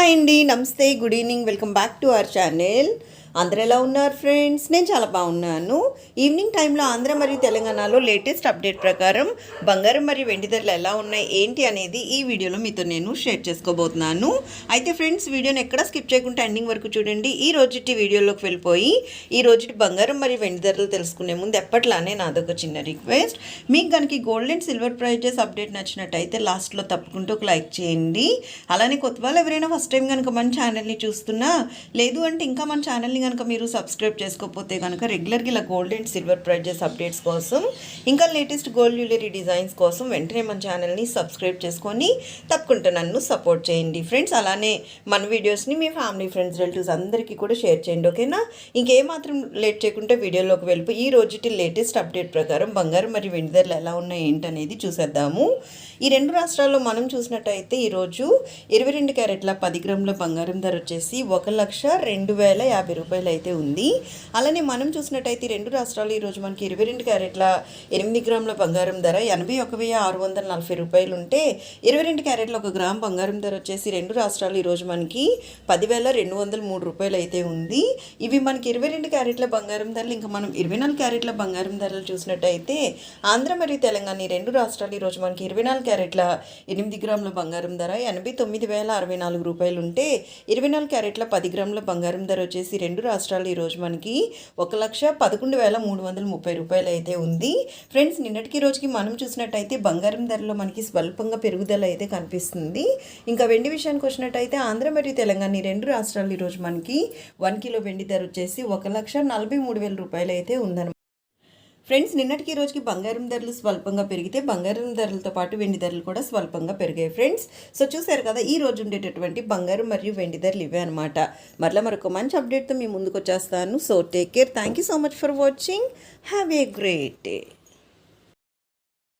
Hi అండి. నమస్తే good evening. Welcome back to our channel. అందరూ ఎలా ఉన్నారు ఫ్రెండ్స్? నేను చాలా బాగున్నాను. ఈవినింగ్ టైంలో ఆంధ్ర మరియు తెలంగాణలో లేటెస్ట్ అప్డేట్ ప్రకారం బంగారం మరియు వెండి ధరలు ఎలా ఉన్నాయి ఏంటి అనేది ఈ వీడియోలో మీతో నేను షేర్ చేసుకోబోతున్నాను. అయితే ఫ్రెండ్స్ వీడియోని ఎక్కడ స్కిప్ చేయకుండా ఎండింగ్ వరకు చూడండి. ఈ రోజుటి వీడియోలోకి వెళ్ళిపోయి ఈ రోజుటి బంగారం మరియు వెండి ధరలు తెలుసుకునే ముందు ఎప్పట్లానే నాదొక చిన్న రిక్వెస్ట్. మీకు కనుక gold and silver prices update నచ్చినట్టయితే లాస్ట్లో తప్పకుండా ఒక లైక్ చేయండి. అలానే కొత్త వాళ్ళు ఎవరైనా ఫస్ట్ టైం కనుక మన ఛానల్ని చూస్తున్నా లేదు అంటే ఇంకా మన ఛానల్ని కనుక మీరు సబ్స్క్రైబ్ చేసుకోకపోతే కనుక రెగ్యులర్గా ఇలా gold and silver prices updates కోసం ఇంకా లేటెస్ట్ గోల్డ్ జ్యువెలరీ డిజైన్స్ కోసం వెంటనే మన ఛానల్ని సబ్స్క్రైబ్ చేసుకొని తప్పకుండా నన్ను సపోర్ట్ చేయండి. ఫ్రెండ్స్ అలానే మన వీడియోస్ని మీ ఫ్యామిలీ ఫ్రెండ్స్ రిలేటివ్స్ అందరికీ కూడా షేర్ చేయండి ఓకేనా ఇంకేమాత్రం లేట్ చేయకుండా వీడియోలోకి వెళ్ళిపోయి ఈ రోజుటి లేటెస్ట్ అప్డేట్ ప్రకారం బంగారం మరియు వెండి ధరలు ఎలా ఉన్నాయి ఏంటనేది చూసేద్దాము. ఈ రెండు రాష్ట్రాల్లో మనం చూసినట్టయితే ఈరోజు ఇరవై రెండు క్యారెట్ల పది గ్రాముల బంగారం ధర వచ్చేసి ఒక లక్ష రెండు వేల యాభై రూపాయలు. అయితే ఉంది. అలానే మనం చూసినట్టయితే రెండు రాష్ట్రాలు ఈరోజు మనకి ఇరవై రెండు క్యారెట్ల ఎనిమిది గ్రాముల బంగారం ధర ఎనభై ఒక వెయ్యి ఆరు వందల నలభై రూపాయలు ఉంటే ఇరవై రెండు క్యారెట్ల ఒక గ్రామ్ బంగారం ధర వచ్చేసి రెండు రాష్ట్రాలు ఈరోజు మనకి పదివేల రెండు వందల మూడు రూపాయలు అయితే ఉంది. ఇవి మనకి ఇరవై రెండు క్యారెట్ల బంగారం ధరలు ఇంకా మనం ఇరవై నాలుగు క్యారెట్ల బంగారం ధరలు చూసినట్టయితే ఆంధ్ర మరియు తెలంగాణ ఈ రెండు రాష్ట్రాలు ఈరోజు మనకి ఇరవై నాలుగు క్యారెట్ల ఎనిమిది గ్రాముల బంగారం ధర ఎనభై తొమ్మిది వేల అరవై నాలుగు రూపాయలు ఉంటే ఇరవై నాలుగు క్యారెట్ల పది గ్రాముల బంగారం ధర వచ్చేసి రెండు రాష్ట్రాలు ఈరోజు మనకి ఒక లక్ష పదకొండు వేల మూడు వందల ముప్పై రూపాయలు అయితే ఉంది. ఫ్రెండ్స్ నిన్నటికి రోజుకి మనం చూసినట్టయితే బంగారం ధరలో మనకి స్వల్పంగా పెరుగుదల అయితే కనిపిస్తుంది. ఇంకా వెండి విషయానికి వచ్చినట్టయితే ఆంధ్ర మరియు తెలంగాణ ఈ రెండు రాష్ట్రాలు ఈరోజు మనకి వన్ కిలో వెండి ధర వచ్చేసి ఒక లక్ష నలభై మూడు వేల రూపాయలు అయితే ఉందన్నమాట ఫ్రెండ్స్ నిన్నటికి ఈ రోజుకి బంగారం ధరలు స్వల్పంగా పెరిగితే బంగారం ధరలతో పాటు వెండి ధరలు కూడా స్వల్పంగా పెరిగాయి ఫ్రెండ్స్. సో చూసారు కదా ఈ రోజు ఉండేటటువంటి బంగారం మరియు వెండి ధరలు ఇవే అనమాట మరలా మరొక మంచి అప్డేట్తో మీ ముందుకు వచ్చేస్తాను. So take care thank you so much for watching have a great day